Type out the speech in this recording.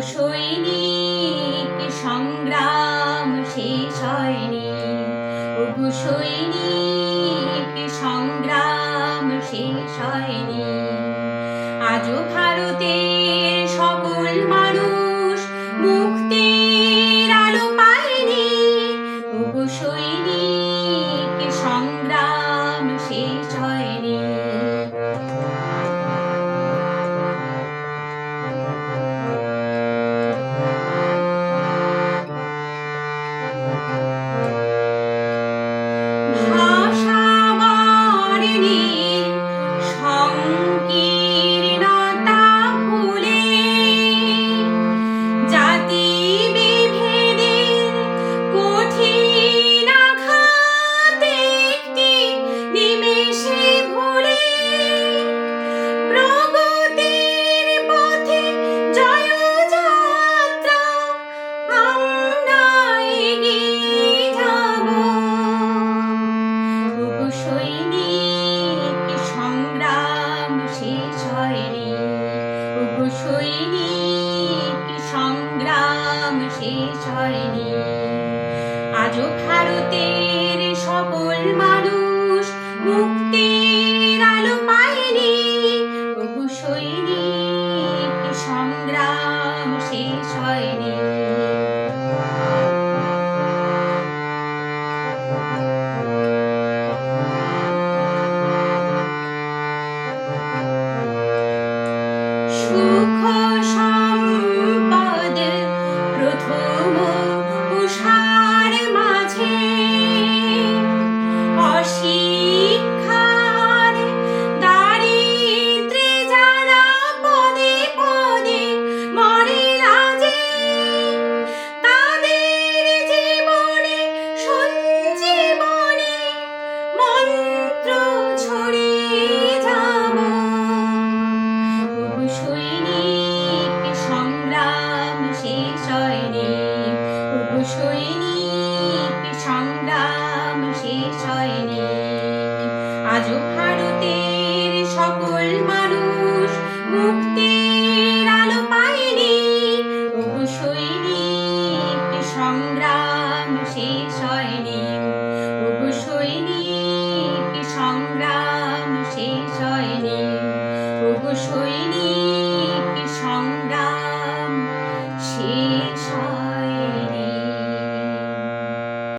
সৈনিক সংগ্রাম শেষ হয়নি। ওগো সৈনিক সংগ্রাম শেষ হয়নি। আজও ভারতের সকল মানুষ সৈনিক সংগ্রাম সংগ্রাম শেষ হয়নি। আজও ভারতের Jesus. শৈনী